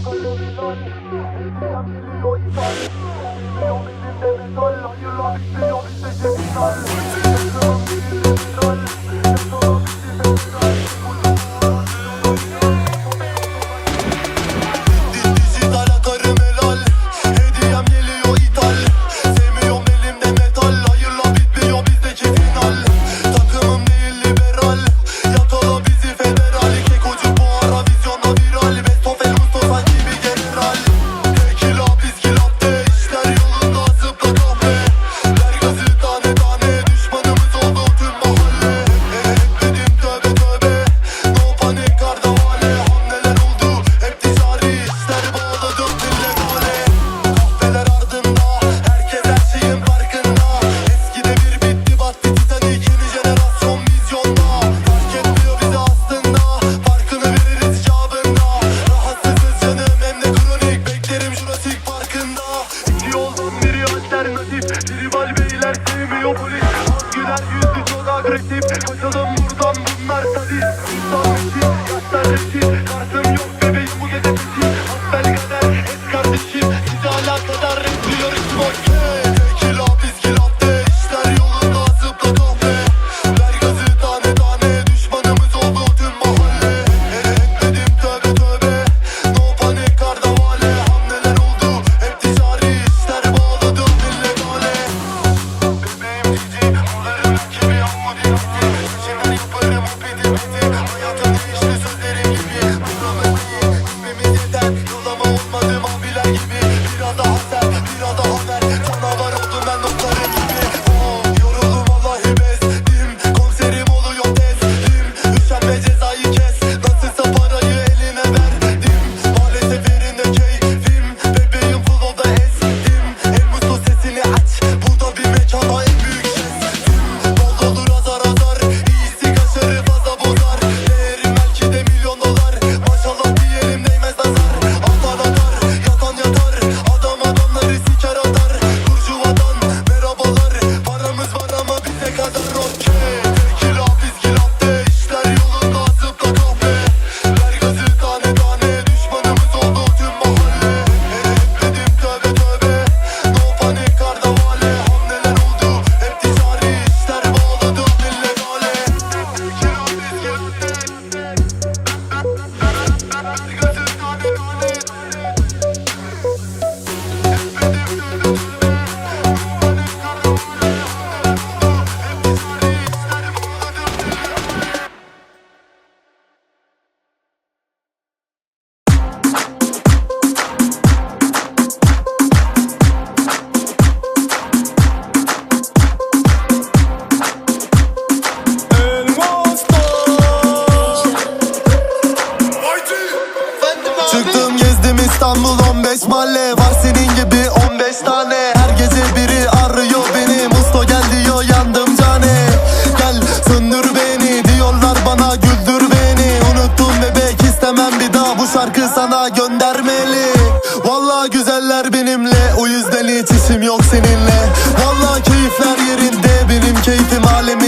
Thank you. beyler nasip Tribal sevmiyor polis. Az güler yüzlü çok agresif. Çıktım gezdim İstanbul 15 mahalle. Var senin gibi 15 tane. Her gece biri arıyor beni. Musto gel diyor yandım cane. Gel söndür beni diyorlar bana güldür beni. Unuttum bebek istemem bir daha. Bu şarkı sana göndermeli. Valla güzeller benimle. O yüzden hiç işim yok seninle. Valla keyifler yerinde. Benim keyfim alemi